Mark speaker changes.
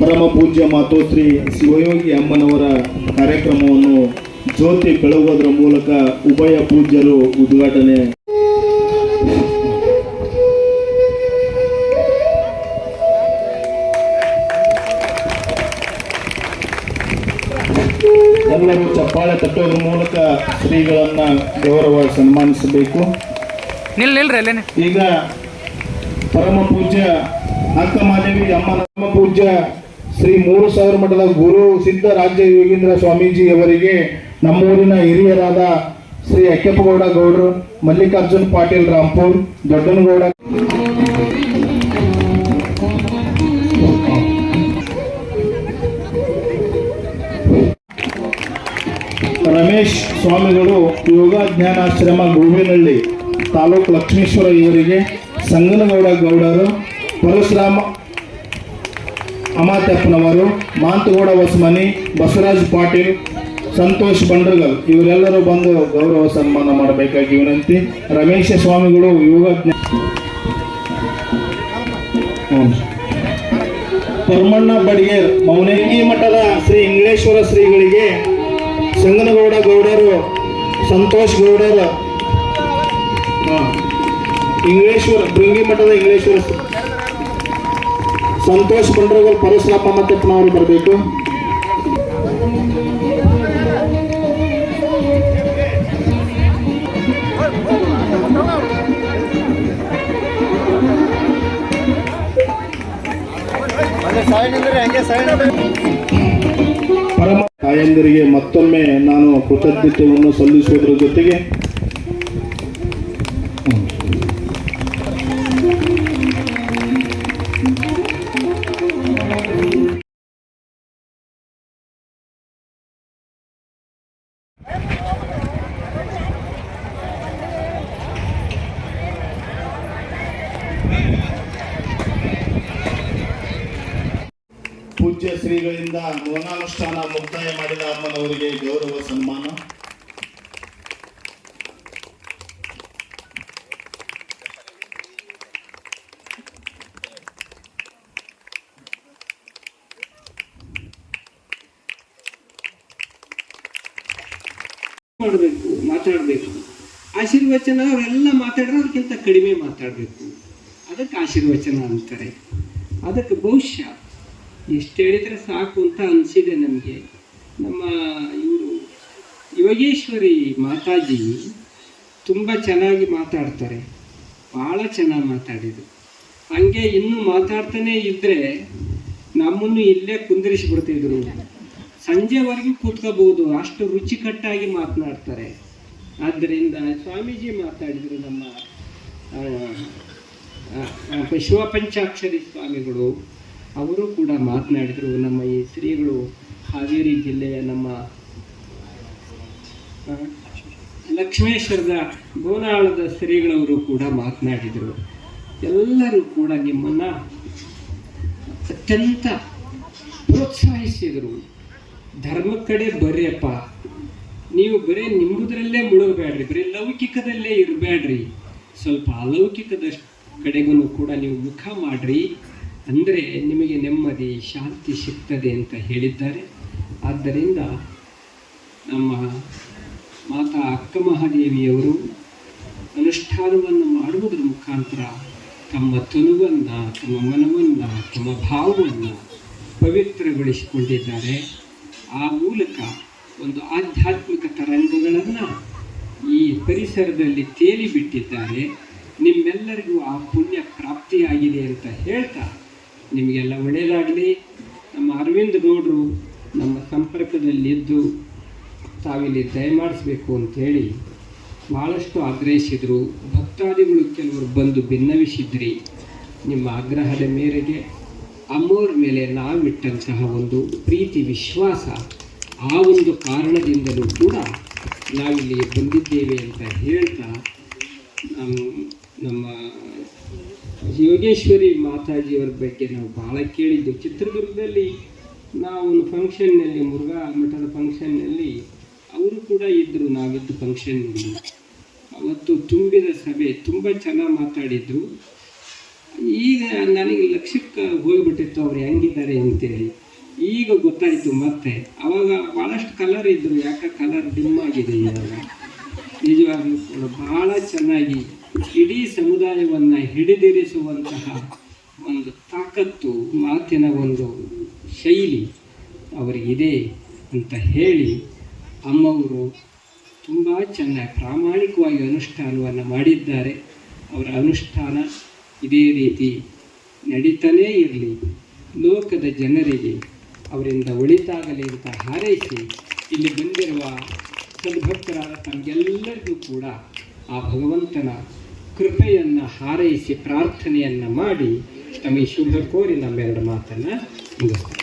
Speaker 1: ಪರಮ ಪೂಜ್ಯ ಮಾತೋಶ್ರೀ ಶಿವಯೋಗಿ ಅಮ್ಮನವರ ಕಾರ್ಯಕ್ರಮವನ್ನು ಜ್ಯೋತಿ ಬೆಳಗುವುದರ ಮೂಲಕ ಉಭಯ ಪೂಜ್ಯರು ಉದ್ಘಾಟನೆ ಕಟ್ಟೋದ್ರ ತಟ್ಟೋದ್ರ ಮೂಲಕ ಶ್ರೀಗಳನ್ನ ಗೌರವ ಸನ್ಮಾನಿಸಬೇಕು. ಈಗ ಪರಮ ಪೂಜ್ಯ ಅಕ್ಕ ಮಾದೇವಿ ಅಮ್ಮ ನಮ್ಮ ಪೂಜ್ಯ ಶ್ರೀ ಮೂರು ಸಾವಿರ ಮಠದ ಗುರು ಸಿದ್ಧ ರಾಜ್ಯ ಯೋಗೀಂದ್ರ ಸ್ವಾಮೀಜಿ ಅವರಿಗೆ ನಮ್ಮೂರಿನ ಹಿರಿಯರಾದ ಶ್ರೀ ಅಕ್ಕಪ್ಪಗೌಡ ಗೌಡರು ಮಲ್ಲಿಕಾರ್ಜುನ್ ಪಾಟೀಲ್ ರಾಂಪುರ್ ದೊಡ್ಡನಗೌಡ ರಮೇಶ್ ಸ್ವಾಮಿಗಳು ಯೋಗ ಜ್ಞಾನಾಶ್ರಮ ಗೋವಿನಹಳ್ಳಿ, ತಾಲೂಕು ಲಕ್ಷ್ಮೇಶ್ವರ ಇವರಿಗೆ, ಸಂಗನಗೌಡ ಗೌಡರು, ಪರಶುರಾಮ ಅಮಾತ್ಯಪ್ಪನವರು, ಮಾಂತಗೌಡ ಹೊಸಮನಿ, ಬಸವರಾಜ್ ಪಾಟೀಲ್, ಸಂತೋಷ್ ಬಂಡ್ರಗಲ್, ಇವರೆಲ್ಲರೂ ಬಂದು ಗೌರವ ಸನ್ಮಾನ ಮಾಡಬೇಕಾಗಿ ವಿನಂತಿ ರಮೇಶ ಸ್ವಾಮಿಗಳು ಯೋಗ. ಪರಮಣ್ಣ ಬಡಿಗೇರ್ ಮೌನೇಕಿ ಮಠದ ಶ್ರೀ ಇಂಗ್ಲೇಶ್ವರ ಶ್ರೀಗಳಿಗೆ ಸಂಗನಗೌಡ ಗೌಡರು, ಸಂತೋಷ್ ಗೌಡರ. ಇಂಗ್ಲೇಶ್ವರ, ಬೃಂಗಿ ಮಠದ ಇಂಗ್ಲೇಶ್ವರ ಸಂತೋಷ್ ಸಂತೋಷ್ ಬಂಡ್ರಗಲ್ ಪರಶುರಾಮ ಮತ್ತಪ್ಪನವರು ಬರಬೇಕು. ಪರಮ ತಾಯಂದಿರಿಗೆ ಮತ್ತೊಮ್ಮೆ ನಾನು ಕೃತಜ್ಞತೆಯನ್ನು ಸಲ್ಲಿಸುವುದರ ಜೊತೆಗೆ ಪೂಜ್ಯ ಶ್ರೀಗಳಿಂದ ಮೌನಾನುಷ್ಠಾನ ಮುಕ್ತಾಯ ಮಾಡಿದ ಅಮ್ಮನವರಿಗೆ ಗೌರವ ಸನ್ಮಾನ.
Speaker 2: ಮಾಡಬೇಕು, ಮಾತಾಡಬೇಕು. ಆಶೀರ್ವಚನ ಅವರೆಲ್ಲ ಮಾತಾಡಿದ್ರೆ ಅದಕ್ಕಿಂತ ಕಡಿಮೆ ಮಾತಾಡಬೇಕು. ಅದಕ್ಕೆ ಆಶೀರ್ವಚನ ಅಂತಾರೆ. ಅದಕ್ಕೆ ಬಹುಶಃ ಎಷ್ಟು ಹೇಳಿದರೆ ಸಾಕು ಅಂತ ಅನಿಸಿದೆ ನಮಗೆ. ನಮ್ಮ ಇವರು ಯೋಗೇಶ್ವರಿ ಮಾತಾಜಿ ತುಂಬ ಚೆನ್ನಾಗಿ ಮಾತಾಡ್ತಾರೆ. ಭಾಳ ಚೆನ್ನಾಗಿ ಮಾತಾಡಿದರು. ಹಂಗೆ ಇನ್ನೂ ಮಾತಾಡ್ತಾನೇ ಇದ್ದರೆ ನಮ್ಮನ್ನು ಇಲ್ಲೇ ಕುಂದಿರಿಸಿಬಿಡ್ತಿದ್ರು. ಸಂಜೆವರೆಗೂ ಕೂತ್ಕೋಬಹುದು, ಅಷ್ಟು ರುಚಿಕಟ್ಟಾಗಿ ಮಾತನಾಡ್ತಾರೆ. ಆದ್ದರಿಂದ ಸ್ವಾಮೀಜಿ ಮಾತಾಡಿದರು ನಮ್ಮ ಶಿವಪಂಚಾಕ್ಷರಿ ಸ್ವಾಮಿಗಳು. ಅವರು ಕೂಡ ಮಾತನಾಡಿದರು, ನಮ್ಮ ಈ ಶ್ರೀಗಳು ಹಾವೇರಿ ಜಿಲ್ಲೆಯ ನಮ್ಮ ಲಕ್ಷ್ಮೇಶ್ವರದ ಗೋನಾಳದ ಶ್ರೀಗಳವರು ಕೂಡ ಮಾತನಾಡಿದರು. ಎಲ್ಲರೂ ಕೂಡ ನಿಮ್ಮನ್ನು ಅತ್ಯಂತ ಪ್ರೋತ್ಸಾಹಿಸಿದರು. ಧರ್ಮ ಕಡೆ ಬರ್ರಿಯಪ್ಪ. ನೀವು ಬರೀ ನಿಂಬುದರಲ್ಲೇ ಮುಳುಗಬೇಡ್ರಿ, ಬರೀ ಲೌಕಿಕದಲ್ಲೇ ಇರಬೇಡ್ರಿ. ಸ್ವಲ್ಪ ಅಲೌಕಿಕದ ಕಡೆಗೂ ಕೂಡ ನೀವು ಮುಖ ಮಾಡ್ರಿ. ಅಂದರೆ ನಿಮಗೆ ನೆಮ್ಮದಿ, ಶಾಂತಿ ಸಿಗ್ತದೆ ಅಂತ ಹೇಳಿದ್ದಾರೆ. ಆದ್ದರಿಂದ ನಮ್ಮ ಮಾತಾ ಅಕ್ಕ ಮಹಾದೇವಿಯವರು ಅನುಷ್ಠಾನವನ್ನು ಮಾಡುವುದರ ಮುಖಾಂತರ ತಮ್ಮ ತನುವನ್ನು ತಮ್ಮ ಮನವನ್ನು, ತಮ್ಮ ಭಾವವನ್ನು ಪವಿತ್ರಗೊಳಿಸಿಕೊಂಡಿದ್ದಾರೆ. ಆ ಮೂಲಕ ಒಂದು ಆಧ್ಯಾತ್ಮಿಕ ತರಂಗಗಳನ್ನು ಈ ಪರಿಸರದಲ್ಲಿ ತೇಲಿಬಿಟ್ಟಿದ್ದಾರೆ. ನಿಮ್ಮೆಲ್ಲರಿಗೂ ಆ ಪುಣ್ಯ ಪ್ರಾಪ್ತಿಯಾಗಿದೆ ಅಂತ ಹೇಳ್ತಾ ನಿಮಗೆಲ್ಲ ಒಳ್ಳೆಯದಾಗಲಿ. ನಮ್ಮ ಅರವಿಂದ್ ಗೌಡರು ನಮ್ಮ ಸಂಪರ್ಕದಲ್ಲಿದ್ದು ತಾವಿಲ್ಲಿ ದಯಮಾಡಿಸ್ಬೇಕು ಅಂಥೇಳಿ ಭಾಳಷ್ಟು ಆಗ್ರಹಿಸಿದರು. ಭಕ್ತಾದಿಗಳು ಕೆಲವರು ಬಂದು ಭಿನ್ನವಿಸಿದ್ರಿ ನಿಮ್ಮ ಆಗ್ರಹದ ಮೇರೆಗೆ ಅಮ್ಮೋರ ಮೇಲೆ ನಾವಿಟ್ಟಂತಹ ಒಂದು ಪ್ರೀತಿ, ವಿಶ್ವಾಸ ಆ ಒಂದು ಕಾರಣದಿಂದಲೂ ಕೂಡ ನಾವಿಲ್ಲಿ ಬಂದಿದ್ದೇವೆ ಅಂತ ಹೇಳ್ತಾ ನಮ್ಮ ಯೋಗೇಶ್ವರಿ ಮಾತಾಜಿಯವರ ಬಗ್ಗೆ ನಾವು ಭಾಳ ಕೇಳಿದ್ದು. ಚಿತ್ರದುರ್ಗದಲ್ಲಿ ನಾವು ಒಂದು ಫಂಕ್ಷನ್ನಲ್ಲಿ, ಮುರುಘಾ ಮಠದ ಫಂಕ್ಷನ್ನಲ್ಲಿ ಅವರು ಕೂಡ ಇದ್ದರು ನಾವಿದ್ದು ಫಂಕ್ಷನ್ನಲ್ಲಿ. ಅವತ್ತು ತುಂಬಿದ ಸಭೆ, ತುಂಬ ಚೆನ್ನಾಗಿ ಮಾತಾಡಿದ್ರು. ಈಗ ನನಗೆ ಲಕ್ಷ್ಯಕ್ಕೆ ಹೋಗಿಬಿಟ್ಟಿತ್ತು, ಅವ್ರು ಹೆಂಗಿದ್ದಾರೆ ಅಂತೇಳಿ. ಈಗ ಗೊತ್ತಾಯಿತು ಮತ್ತೆ. ಅವಾಗ ಭಾಳಷ್ಟು ಕಲರ್ ಇದ್ದರು ಯಾಕೆ ಕಲರ್ ಡಿಮ್ ಆಗಿದೆ ಇವಾಗ. ನಿಜವಾಗ್ಲೂ ಕೂಡ ಭಾಳ ಚೆನ್ನಾಗಿ ಇಡೀ ಸಮುದಾಯವನ್ನು ಹಿಡಿದಿರಿಸುವಂತಹ ಒಂದು ತಾಕತ್ತು, ಮಾತಿನ ಒಂದು ಶೈಲಿ ಅವರಿಗಿದೆ ಅಂತ ಹೇಳಿ ಅಮ್ಮವರು ತುಂಬ ಚೆನ್ನಾಗಿ ಪ್ರಾಮಾಣಿಕವಾಗಿ ಅನುಷ್ಠಾನವನ್ನು ಮಾಡಿದ್ದಾರೆ. ಅವರ ಅನುಷ್ಠಾನ ಇದೇ ರೀತಿ ನಡೀತಾನೇ ಇರಲಿ. ಲೋಕದ ಜನರಿಗೆ ಅವರಿಂದ ಒಳಿತಾಗಲಿ ಅಂತ ಹಾರೈಸಿ ಇಲ್ಲಿ ಬಂದಿರುವ ಸದ್ಭಕ್ತರಾದ ತಮಗೆಲ್ಲರಿಗೂ ಕೂಡ ಆ ಭಗವಂತನ ಕೃಪೆಯನ್ನು ಹಾರೈಸಿ ಪ್ರಾರ್ಥನೆಯನ್ನು ಮಾಡಿ ತಮಗೆ ಶುಭ ಕೋರಿ ನಮ್ಮೆರಡು ಮಾತನ್ನು ಮುಗಿಸ್ತಾರೆ